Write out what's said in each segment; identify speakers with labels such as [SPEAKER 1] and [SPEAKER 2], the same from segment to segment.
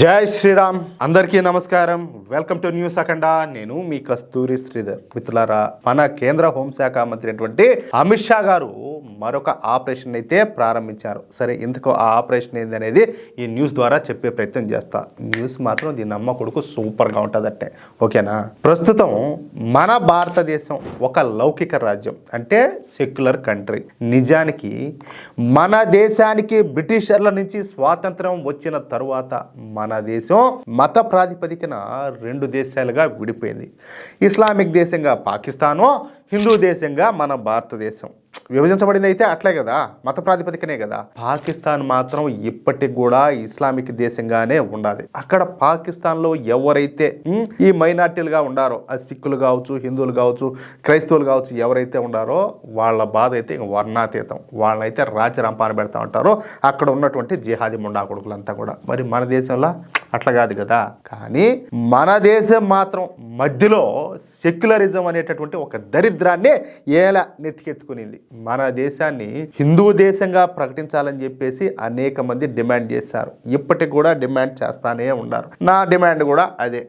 [SPEAKER 1] జై శ్రీరామ్. అందరికీ నమస్కారం. Welcome to news Akhanda. నేను మీ కస్తూరి శ్రీధర్. మిత్రులారా మన కేంద్ర హోంశాఖ మంత్రి అయినటువంటి అమిత్ షా గారు మరొక ఆపరేషన్ అయితే ప్రారంభించారు. సరే ఇందుకు ఆ ఆపరేషన్ ఏంది అనేది ఈ న్యూస్ ద్వారా చెప్పే ప్రయత్నం చేస్తా. న్యూస్ మాత్రం దీని అమ్మ కొడుకు సూపర్గా ఉంటుందట్టే. ఓకేనా? ప్రస్తుతం మన భారతదేశం ఒక లౌకిక రాజ్యం అంటే సెక్యులర్ కంట్రీ. నిజానికి మన దేశానికి బ్రిటిషర్ల నుంచి స్వాతంత్రం వచ్చిన తరువాత మన దేశం మత ప్రాతిపదికన రెండు దేశాలుగా విడిపోయింది. ఇస్లామిక్ దేశంగా పాకిస్తాను హిందూ దేశంగా మన భారతదేశం. విభజించబడింది అయితే అట్లే కదా? మత ప్రాతిపదికనే కదా? పాకిస్తాన్ మాత్రం ఇప్పటికి కూడా ఇస్లామిక్ దేశంగానే ఉండాలి. అక్కడ పాకిస్తాన్లో ఎవరైతే ఈ మైనార్టీలుగా ఉండారో అది సిక్కులు కావచ్చు హిందువులు కావచ్చు క్రైస్తవులు కావచ్చు ఎవరైతే ఉండారో వాళ్ళ బాధ అయితే ఇంక వర్ణాతీతం. వాళ్ళనైతే రాజ్యరంపాన పెడతా ఉంటారో. అక్కడ ఉన్నటువంటి జిహాది ముండా కొడుకులంతా కూడా. మరి మన దేశంలో అట్లా కాదు కదా? కానీ మన దేశం మాత్రం మధ్యలో సెక్యులరిజం అనేటటువంటి ఒక దరిద్రాన్ని ఏలా నెత్తికెత్తుకునింది. మన దేశాన్ని హిందూ దేశంగా ప్రకటించాలని చెప్పేసి అనేక మంది డిమాండ్ చేశారు. ఇప్పటికి కూడా డిమాండ్ చేస్తానే ఉన్నారు. నా డిమాండ్ కూడా అదే.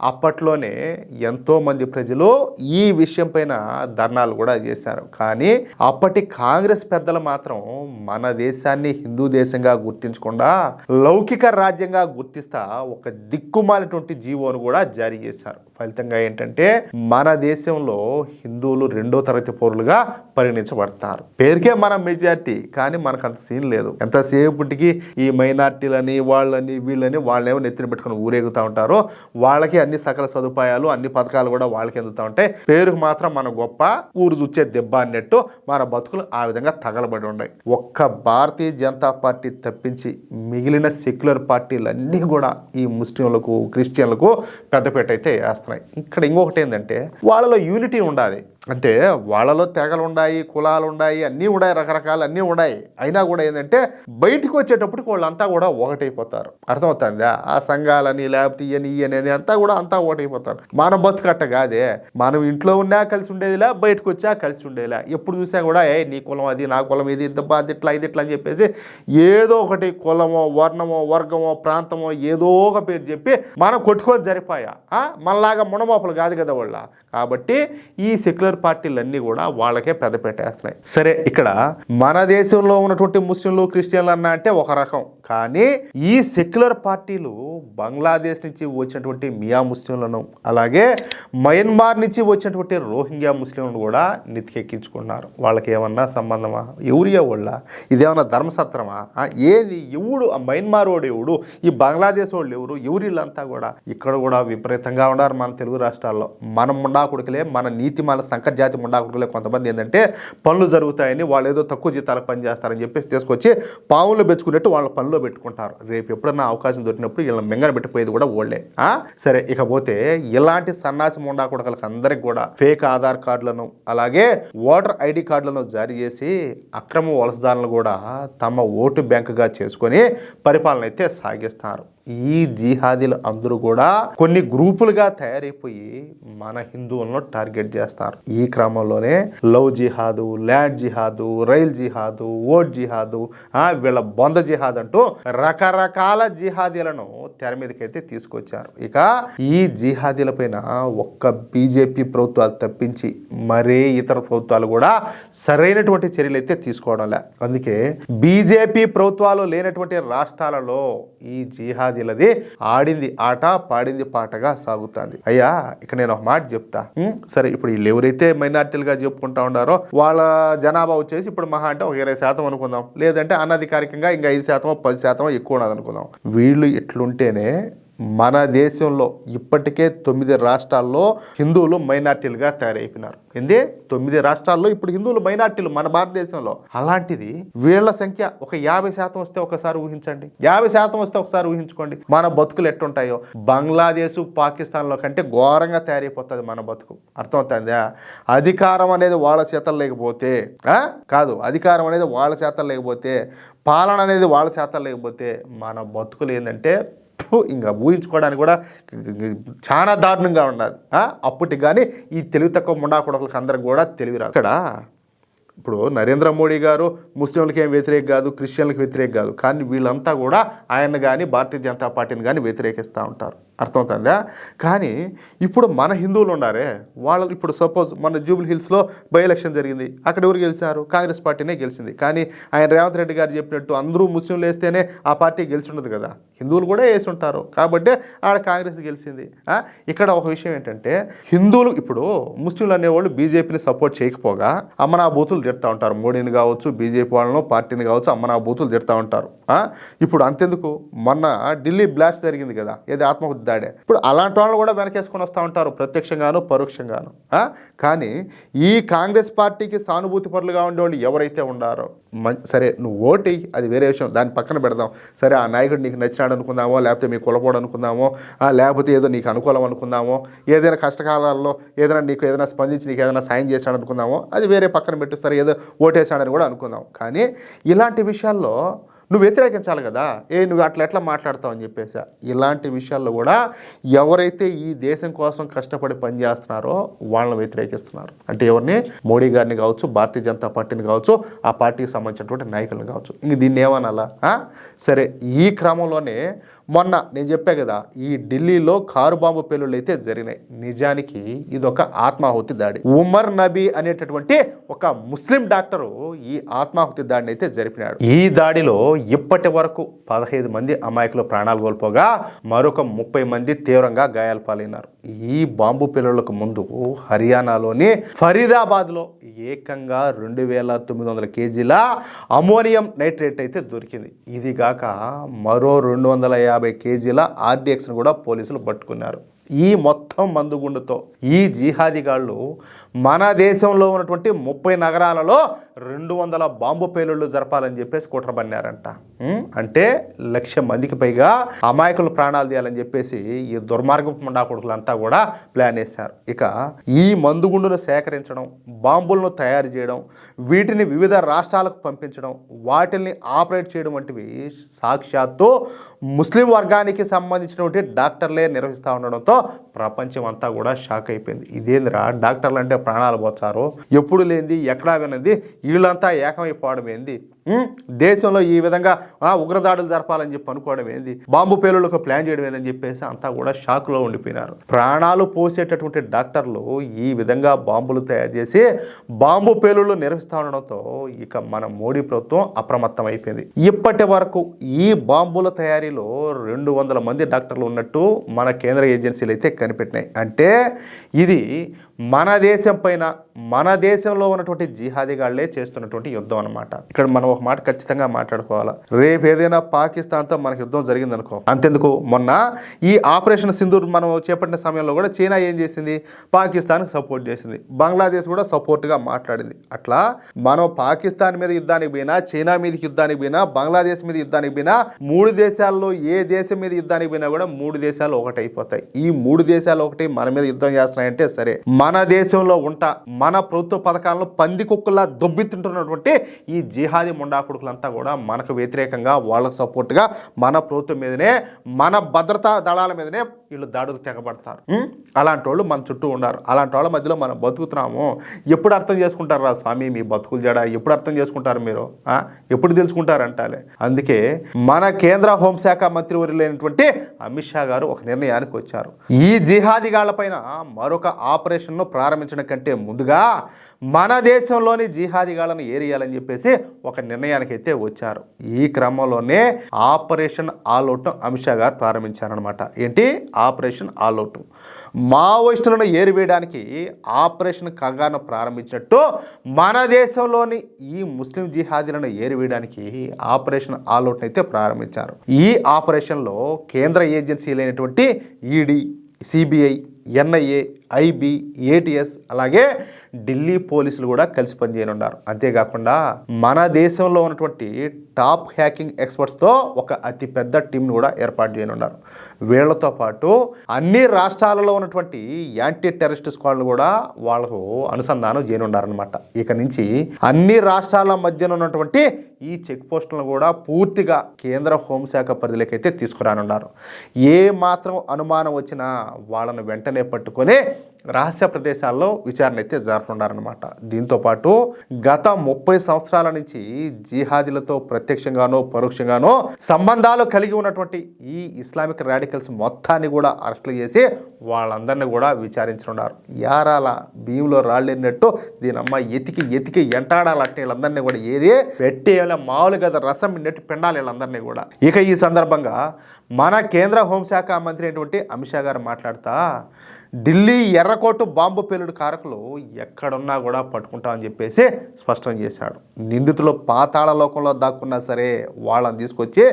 [SPEAKER 1] అప్పట్లోనే ఎంతో మంది ప్రజలు ఈ విషయం పైన ధర్నాలు కూడా చేశారు. కానీ అప్పటి కాంగ్రెస్ పెద్దలు మాత్రం మన దేశాన్ని హిందూ దేశంగా గుర్తించకుండా లౌకిక రాజ్యంగా గుర్తిస్తా ఒక దిక్కుమాలినటువంటి జీవోను కూడా జారీ చేశారు. ఫలితంగా ఏంటంటే మన దేశంలో హిందువులు రెండో తరగతి పౌరులుగా పరిగణించబడతారు. పేరుకే మన మెజార్టీ కానీ మనకు అంత సీన్ లేదు. ఎంతసేపటికి ఈ మైనార్టీలని వాళ్ళని వీళ్ళని వాళ్ళేమో నెత్తిన పెట్టుకుని ఊరేగుతూ ఉంటారో వాళ్ళకి అన్ని సకల సదుపాయాలు అన్ని పథకాలు కూడా వాళ్ళకి ఎందుతూ ఉంటాయి పేరుకు మాత్రం మన గొప్ప ఊరు చూచే దెబ్బ అన్నట్టు మన బతుకులు ఆ విధంగా తగలబడి ఉన్నాయి ఒక్క భారతీయ జనతా పార్టీ తప్పించి మిగిలిన సెక్యులర్ పార్టీలన్నీ కూడా ఈ ముస్లింలకు క్రిస్టియన్లకు పెద్దపేట అయితే వేస్తున్నాయి ఇక్కడ ఇంకొకటి ఏంటంటే వాళ్ళలో యూనిటీ ఉండాలి. అంటే వాళ్ళలో తెగలు ఉన్నాయి కులాలు ఉన్నాయి అన్నీ ఉన్నాయి రకరకాలు అన్నీ ఉన్నాయి అయినా కూడా ఏంటంటే బయటికి వచ్చేటప్పటికి వాళ్ళంతా కూడా ఒకటైపోతారు. అర్థమవుతుందా? ఆ సంఘాలని లేకపోతే ఇయని ఇయని అంతా కూడా అంతా ఒకటైపోతారు. మన బతుకట్ట కాదే. మనం ఇంట్లో ఉన్నా కలిసి ఉండేదిలా బయటకు వచ్చా కలిసి ఉండేదిలా. ఎప్పుడు చూసా కూడా ఏ నీ కులం అది నా కులం ఇది దెబ్బ అది ఇట్లా ఇది ఇట్లా అని చెప్పేసి ఏదో ఒకటి కులమో వర్ణమో వర్గమో ప్రాంతమో ఏదో ఒక పేరు చెప్పి మనం కొట్టుకొని జరిపాయా? మనలాగా మునమోపలు కాదు కదా వాళ్ళ. కాబట్టి ఈ సెక్యులర్ పార్టీలన్నీ కూడా వాళ్ళకే పెద్ద పెట్టేస్తున్నాయి సరే ఇక్కడ మన దేశంలో ఉన్నటువంటి ముస్లింలు క్రిస్టియన్లు అన్న అంటే ఒక రకం. కానీ ఈ సెక్యులర్ పార్టీలు బంగ్లాదేశ్ నుంచి వచ్చినటువంటి మియా ముస్లింలను అలాగే మయన్మార్ నుంచి వచ్చినటువంటి రోహింగ్యా ముస్లింలను కూడా నెత్తికెక్కించుకున్నారు. వాళ్ళకి ఏమన్నా సంబంధమా? ఎవరియా వాళ్ళ? ఇదేమన్నా ధర్మసత్రమా? ఏది? ఎవడు? ఆ మయన్మార్ వాడు ఎవడు? ఈ బంగ్లాదేశ్ వాళ్ళు ఎవరు? ఎవరి అంతా కూడా ఇక్కడ కూడా విపరీతంగా ఉన్నారు మన తెలుగు రాష్ట్రాల్లో. మన ముండా కొడుకులే మన నీతి మన సంకర జాతి ముండా కొడుకులే కొంతమంది ఏంటంటే పనులు జరుగుతాయని వాళ్ళు ఏదో తక్కువ జీతాలకు పని చేస్తారని చెప్పేసి తీసుకొచ్చి పావులు పెంచుకున్నట్టు వాళ్ళ పనిలో పెట్టుకుంటారు. రేపు ఎప్పుడన్నా అవకాశం దొరికినప్పుడు వీళ్ళని మింగన పెట్టిపోయేది కూడా ఓళ్ళే సరే ఇకపోతే ఇలాంటి సన్నాసి ముండా కొడుకులకు అందరికి కూడా ఫేక్ ఆధార్ కార్డులను అలాగే ఓటర్ ఐడి కార్డులను జారీ చేసి అక్రమ వలసదారులను కూడా తమ ఓటు బ్యాంకుగా చేసుకొని పరిపాలన అయితే సాగిస్తారు. ఈ జిహాదీలు అందరూ కూడా కొన్ని గ్రూపులుగా తయారైపోయి మన హిందువులను టార్గెట్ చేస్తారు. ఈ క్రమంలోనే లవ్ జిహాదు ల్యాండ్ జిహాదు రైల్ జిహాదు ఓట్ జిహాదు వీళ్ళ బొంద జిహాద్ అంటూ రకరకాల జిహాదీలను తెర మీదకైతే తీసుకొచ్చారు. ఇక ఈ జిహాదీల పైన ఒక్క బీజేపీ ప్రభుత్వాలు తప్పించి మరే ఇతర ప్రభుత్వాలు కూడా సరైనటువంటి చర్యలు అయితే తీసుకోవడంలే. అందుకే బీజేపీ ప్రభుత్వాలు లేనటువంటి రాష్ట్రాలలో ఈ జిహాదీలది ఆడింది ఆట పాడింది పాటగా సాగుతుంది. అయ్యా ఇక్కడ నేను ఒక మాట చెప్తా. సరే ఇప్పుడు వీళ్ళు ఎవరైతే మైనార్టీలుగా చెప్పుకుంటా ఉన్నారో వాళ్ళ జనాభా వచ్చేసి ఇప్పుడు మహా అంటే ఒక ఇరవై శాతం అనుకుందాం. లేదంటే అనధికారికంగా ఇంకా ఐదు శాతం పది శాతం ఎక్కువ ఉన్నది అనుకుందాం వీళ్ళు ఇట్లుంటేనే మన దేశంలో ఇప్పటికే తొమ్మిది రాష్ట్రాల్లో హిందువులు మైనార్టీలుగా తయారైపోయినారు. ఏంది? తొమ్మిది రాష్ట్రాల్లో ఇప్పుడు హిందువులు మైనార్టీలు మన భారతదేశంలో. అలాంటిది వీళ్ళ సంఖ్య ఒక యాభై శాతం వస్తే ఒకసారి ఊహించండి. యాభై శాతం వస్తే ఒకసారి ఊహించుకోండి. మన బతుకులు ఎట్టుంటాయో బంగ్లాదేశ్ పాకిస్తాన్లో కంటే ఘోరంగా తయారైపోతుంది మన బతుకు. అర్థమవుతుందా? అధికారం అనేది వాళ్ళ చేతలు లేకపోతే కాదు అధికారం అనేది వాళ్ళ చేతలు లేకపోతే పాలన అనేది వాళ్ళ చేతలు లేకపోతే మన బతుకులు ఏంటంటే ఇంకా ఊహించుకోవడానికి కూడా చాలా దారుణంగా ఉన్నది. అప్పటికి కానీ ఈ తెలివి తక్కువ ముండా అందరికి కూడా తెలివి రాదు. ఇక్కడ ఇప్పుడు నరేంద్ర మోడీ గారు ముస్లింలకి ఏం వ్యతిరేక కాదు క్రిస్టియన్లకు వ్యతిరేక కాదు. కానీ వీళ్ళంతా కూడా ఆయన కానీ భారతీయ జనతా పార్టీని కానీ వ్యతిరేకిస్తూ ఉంటారు. అర్థమవుతుందా? కానీ ఇప్పుడు మన హిందువులు ఉన్నారే వాళ్ళు ఇప్పుడు సపోజ్ మన జూబిల్ హిల్స్లో బై ఎలక్షన్ జరిగింది. అక్కడ ఎవరు గెలిచారు? కాంగ్రెస్ పార్టీనే గెలిచింది. కానీ ఆయన రేవంత్ రెడ్డి గారు చెప్పినట్టు అందరూ ముస్లింలు వేస్తేనే ఆ పార్టీ గెలిచి ఉండదు కదా. హిందువులు కూడా వేసి ఉంటారు కాబట్టి ఆడ కాంగ్రెస్ గెలిచింది. ఇక్కడ ఒక విషయం ఏంటంటే హిందువులు ఇప్పుడు ముస్లింలు అనేవాళ్ళు బీజేపీని సపోర్ట్ చేయకపోగా అమ్మనా బూతులు తిడతా ఉంటారు. మోడీని కావచ్చు బీజేపీ వాళ్ళను పార్టీని కావచ్చు అమ్మనా బూతులు తిడతా ఉంటారు. ఇప్పుడు అంతెందుకు? మొన్న ఢిల్లీ బ్లాస్ట్ జరిగింది కదా. ఏది ఆత్మహత్య దాడే. ఇప్పుడు అలాంటి వాళ్ళు కూడా వెనకేసుకొని వస్తూ ఉంటారు ప్రత్యక్షంగాను పరోక్షంగాను. కానీ ఈ కాంగ్రెస్ పార్టీకి సానుభూతి పరులుగా ఉండేవాళ్ళు ఎవరైతే ఉండారో మం- సరే నువ్వు ఓటి అది వేరే విషయం దాన్ని పక్కన పెడదాం. సరే ఆ నాయకుడు నీకు నచ్చినాడు అనుకుందామో లేకపోతే మీ కులపోడు అనుకుందామో ఆ, లేకపోతే ఏదో నీకు అనుకూలం అనుకుందామో ఏదైనా కష్టకాలాల్లో ఏదైనా నీకు ఏదైనా స్పందించి నీకు ఏదైనా సాయం చేశాడు అనుకుందామో అది వేరే పక్కన పెట్టు సరే ఏదో ఓటేసాడని కూడా అనుకుందాం. కానీ ఇలాంటి విషయాల్లో నువ్వు వ్యతిరేకించాలి కదా. ఏ నువ్వు అట్లా ఎట్లా మాట్లాడతావు అని చెప్పేసి. ఇలాంటి విషయాల్లో కూడా ఎవరైతే ఈ దేశం కోసం కష్టపడి పనిచేస్తున్నారో వాళ్ళని వ్యతిరేకిస్తున్నారు. అంటే ఎవరిని? మోడీ గారిని కావచ్చు భారతీయ జనతా పార్టీని కావచ్చు ఆ పార్టీకి సంబంధించినటువంటి నాయకులను కావచ్చు. ఇంక దీన్ని ఏమనాలా? సరే ఈ క్రమంలోనే మొన్న నేను చెప్పా కదా ఈ ఢిల్లీలో కారు బాంబు పేలుళ్ళు అయితే జరిగినాయి. నిజానికి ఇది ఒక ఆత్మాహుతి దాడి. ఉమర్ నబీ అనేటటువంటి ఒక ముస్లిం డాక్టరు ఈ ఆత్మాహుతి దాడిని అయితే జరిపినాడు. ఈ దాడిలో ఇప్పటి వరకు పదహైదు మంది అమాయకులు ప్రాణాలు కోల్పోగా మరొక ముప్పై మంది తీవ్రంగా గాయాల పాలైనారు. ఈ బాంబు పిల్లలకు ముందు హర్యానాలోని ఫరీదాబాద్లో ఏకంగా రెండు వేల తొమ్మిది వందల కేజీల అమోనియం నైట్రేట్ అయితే దొరికింది. ఇది గాక మరో రెండు వందల యాభై యాభై కేజీల ఆర్డీఎక్స్ను కూడా పోలీసులు పట్టుకున్నారు. ఈ మొత్తం మందుగుండుతో ఈ జీహాదిగాళ్ళు మన దేశంలో ఉన్నటువంటి ముప్పై నగరాలలో రెండు వందల బాంబు పేలుళ్ళు జరపాలని చెప్పేసి కుట్ర బన్నారంట అంటే లక్ష మందికి పైగా అమాయకులు ప్రాణాలు తీయాలని చెప్పేసి ఈ దుర్మార్గపు ముండా కొడుకులంతా కూడా ప్లాన్ వేశారు. ఇక ఈ మందుగుండును సేకరించడం బాంబులను తయారు చేయడం వీటిని వివిధ రాష్ట్రాలకు పంపించడం వాటిని ఆపరేట్ చేయడం వంటివి సాక్షాత్తు ముస్లిం వర్గానికి సంబంధించినటువంటి డాక్టర్లే నిర్వహిస్తూ ఉండడంతో ప్రపంచం అంతా కూడా షాక్ అయిపోయింది. ఇదేందిరా? డాక్టర్లు అంటే ప్రాణాలు పోతారు. ఎప్పుడు లేనిది ఎక్కడా వినది వీళ్ళంతా ఏకమైపోవడం ఏంది దేశంలో ఈ విధంగా ఉగ్రదాడులు జరపాలని చెప్పి అనుకోవడం ఏంది? బాంబు పేలులకు ప్లాన్ చేయడం ఏందని చెప్పేసి అంతా కూడా షాక్లో ఉండిపోయినారు. ప్రాణాలు పోసేటటువంటి డాక్టర్లు ఈ విధంగా బాంబులు తయారు చేసి బాంబు పేలుళ్ళు నిర్వహిస్తూ ఉండడంతో ఇక మన మోడీ ప్రభుత్వం అప్రమత్తం అయిపోయింది. ఇప్పటి వరకు ఈ బాంబుల తయారీలో రెండు వందల మంది డాక్టర్లు ఉన్నట్టు మన కేంద్ర ఏజెన్సీలు అయితే కనిపెట్టినాయి. అంటే ఇది మన దేశం పైన మన దేశంలో ఉన్నటువంటి జిహాదీగాళ్ళే చేస్తున్నటువంటి యుద్ధం అన్నమాట. ఇక్కడ మనం ఒక మాట ఖచ్చితంగా మాట్లాడుకోవాలి. రేపు ఏదైనా పాకిస్తాన్తో మనకి యుద్ధం జరిగిందనుకో అంతెందుకు? మొన్న ఈ ఆపరేషన్ సింధూర్ మనం చేపట్టిన సమయంలో కూడా చైనా ఏం చేసింది? పాకిస్తాన్కి సపోర్ట్ చేసింది. బంగ్లాదేశ్ కూడా సపోర్ట్గా మాట్లాడింది. అట్లా మనం పాకిస్తాన్ మీద యుద్ధానికి పోయినా చైనా మీదకి యుద్ధానికి పోయినా బంగ్లాదేశ్ మీద యుద్ధానికి పోయినా మూడు దేశాల్లో ఏ దేశం మీద యుద్ధానికి పోయినా కూడా మూడు దేశాలు ఒకటి అయిపోతాయి ఈ మూడు దేశాలు ఒకటి మన మీద యుద్ధం చేస్తున్నాయంటే సరే మన మన దేశంలో ఉంటా మన ప్రభుత్వ పథకాలను పంది కుక్కలా దొబ్బితుంటున్నటువంటి ఈ జిహాదీ ముండా కొడుకులంతా కూడా మనకు వ్యతిరేకంగా వాళ్ళకు సపోర్ట్గా మన ప్రభుత్వం మీదనే మన భద్రతా దళాల మీదనే వీళ్ళు దాడులు తెగబడతారు. అలాంటి వాళ్ళు మన చుట్టూ ఉన్నారు. అలాంటి వాళ్ళ మధ్యలో మనం బతుకుతున్నాము. ఎప్పుడు అర్థం చేసుకుంటారు రా స్వామి మీ బతుకులు జడ? ఎప్పుడు అర్థం చేసుకుంటారు మీరు? ఎప్పుడు తెలుసుకుంటారు అంటాలే అందుకే మన కేంద్ర హోంశాఖ మంత్రి వర్యులైనటువంటి అమిత్ షా గారు ఒక నిర్ణయానికి వచ్చారు. ఈ జిహాదిగాళ్ళపైన మరొక ఆపరేషన్ను ప్రారంభించడం కంటే ముందుగా మన దేశంలోని జిహాదిగాళ్ళను ఏరియాలని చెప్పేసి ఒక నిర్ణయానికి అయితే వచ్చారు. ఈ క్రమంలోనే ఆపరేషన్ ఆల్అవుట్ అమిత్ షా గారు ప్రారంభించారనమాట ఏంటి? ఆపరేషన్ ఆల్అవుట్ మావోయిస్టులను ఏరివేయడానికి ఆపరేషన్ కగాను ప్రారంభించినట్టు మన దేశంలోని ఈ ముస్లిం జిహాదీలను ఏరివేయడానికి ఆపరేషన్ ఆల్అవుట్ అయితే ప్రారంభించారు. ఈ ఆపరేషన్లో కేంద్ర ఏజెన్సీలైనటువంటి ED CBI NIA IB ATS అలాగే ఢిల్లీ పోలీసులు కూడా కలిసి పనిచేయనున్నారు. అంతేకాకుండా మన దేశంలో ఉన్నటువంటి టాప్ హ్యాకింగ్ ఎక్స్పర్ట్స్తో ఒక అతి పెద్ద టీంను కూడా ఏర్పాటు చేయనున్నారు. వీళ్ళతో పాటు అన్ని రాష్ట్రాలలో ఉన్నటువంటి యాంటీ టెర్రరిస్ట్ స్క్వాడ్లు కూడా వాళ్ళకు అనుసంధానం చేయనున్నారనమాట ఇక నుంచి అన్ని రాష్ట్రాల మధ్యన ఉన్నటువంటి ఈ చెక్ పోస్టులను కూడా పూర్తిగా కేంద్ర హోంశాఖ పరిధిలోకి అయితే తీసుకురానున్నారు. ఏ మాత్రం అనుమానం వచ్చినా వాళ్ళను వెంటనే పట్టుకొని రహస్య ప్రదేశాల్లో విచారణ అయితే జరుపుకున్నారనమాట దీంతో పాటు గత ముప్పై సంవత్సరాల నుంచి జిహాదీలతో ప్రత్యక్షంగానో పరోక్షంగానో సంబంధాలు కలిగి ఉన్నటువంటి ఈ ఇస్లామిక్ రాడికల్స్ మొత్తాన్ని కూడా అరెస్టులు చేసి వాళ్ళందరినీ కూడా విచారించనున్నారు. యారాల భీములో రాళ్ళెన్నట్టు దీని అమ్మ ఎతికి ఎతికి ఎంటాడాలంటే వీళ్ళందరినీ కూడా ఏరి పెట్టేలా మామూలుగా రసం నెట్టి పిండాలి వీళ్ళందరినీ కూడా. ఇక ఈ సందర్భంగా మన కేంద్ర హోంశాఖ మంత్రి అయినటువంటి అమిత్ షా గారు మాట్లాడతా ఢిల్లీ ఎర్రకోటు బాంబు పేలుడు కారకులు ఎక్కడున్నా కూడా పట్టుకుంటామని చెప్పేసి స్పష్టం చేశాడు. నిందితులు పాతాళ లోకంలో దాక్కున్నా సరే వాళ్ళని తీసుకొచ్చి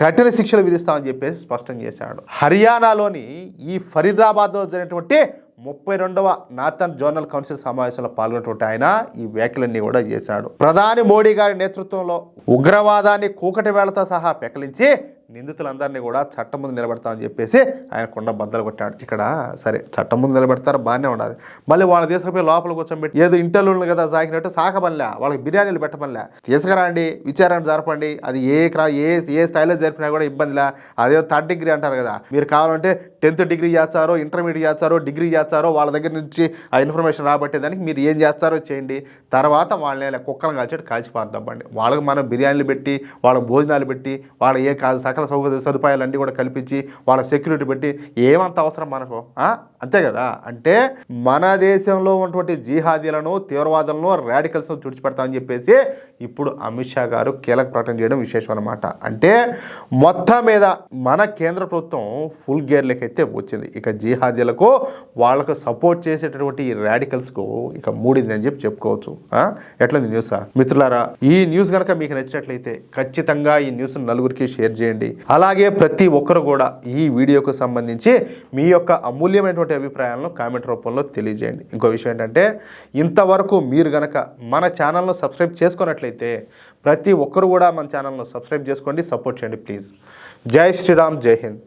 [SPEAKER 1] కఠిన శిక్షలు విధిస్తామని చెప్పేసి స్పష్టం చేశాడు. హర్యానాలోని ఈ ఫరీదాబాద్లో జరిగినటువంటి ముప్పై రెండవ నార్థన్ జోనల్ కౌన్సిల్ సమావేశంలో పాల్గొన్నటువంటి ఆయన ఈ వ్యాఖ్యలన్నీ కూడా చేశాడు. ప్రధాని మోడీ గారి నేతృత్వంలో ఉగ్రవాదాన్ని కూకటి వేళతో సహా పెకలించి నిందితులందరినీ కూడా చట్టం ముందు నిలబెడతామని చెప్పేసి ఆయన కొండ బద్దలు కొట్టాడు. ఇక్కడ సరే చట్టం ముందు నిలబెడతారు బాగానే ఉండాలి. మళ్ళీ వాళ్ళ తీసుకుపోయి లోపల కూర్చోబెట్టి ఏదో ఇంటర్లు కదా సాగినట్టు సాకబనిలే వాళ్ళకి బిర్యానీలు పెట్టమనిలే. తీసుకురండి విచారణ జరపండి. అది ఏ క్రా ఏ ఏ స్థాయిలో జరిపినా కూడా ఇబ్బందిలా. అదే థర్డ్ డిగ్రీ అంటారు కదా. మీరు కావాలంటే టెన్త్ డిగ్రీ చేస్తారో ఇంటర్మీడియట్ చేస్తారో డిగ్రీ చేస్తారో. వాళ్ళ దగ్గర నుంచి ఆ ఇన్ఫర్మేషన్ రాబట్టేదానికి మీరు ఏం చేస్తారో చేయండి. తర్వాత వాళ్ళని కుక్కలను కాల్చేట్టు కాల్చి పారదబ్బండి వాళ్ళకి మనం బిర్యానీలు పెట్టి వాళ్ళకి భోజనాలు పెట్టి వాళ్ళ ఏ కాదు సకల సౌకర్య సదుపాయాలు అన్నీ కూడా కల్పించి వాళ్ళకి సెక్యూరిటీ పెట్టి ఏమంత అవసరం మనకు ఆ? అంతే కదా? అంటే మన దేశంలో ఉన్నటువంటి జీహాదీలను తీవ్రవాదులను రాడికల్స్ను తుడిచిపెడతామని చెప్పేసి ఇప్పుడు అమిత్ షా గారు కీలక ప్రకటన చేయడం విశేషం అనమాట అంటే మొత్తం మీద మన కేంద్ర ప్రభుత్వం ఫుల్ గేర్లకి అయితే వచ్చింది. ఇక జీహాదీలకు వాళ్ళకు సపోర్ట్ చేసేటటువంటి ఈ రాడికల్స్కు ఇక మూడింది అని చెప్పి చెప్పుకోవచ్చు. ఎట్లుంది న్యూస్ మిత్రులారా ఈ న్యూస్ కనుక మీకు నచ్చినట్లయితే ఖచ్చితంగా ఈ న్యూస్ నలుగురికి షేర్ చేయండి. అలాగే ప్రతి ఒక్కరు కూడా ఈ వీడియోకు సంబంధించి మీ యొక్క అమూల్యమైనటువంటి అభిప్రాయాలను కామెంట్ రూపంలో తెలియజేయండి. ఇంకో విషయం ఏంటంటే ఇంతవరకు మీరు గనక మన ఛానల్ను సబ్స్క్రైబ్ చేసుకున్నట్లయితే ప్రతి ఒక్కరు కూడా మన ఛానల్ను సబ్స్క్రైబ్ చేసుకోండి సపోర్ట్ చేయండి ప్లీజ్. జై శ్రీరామ్ జై హింద్.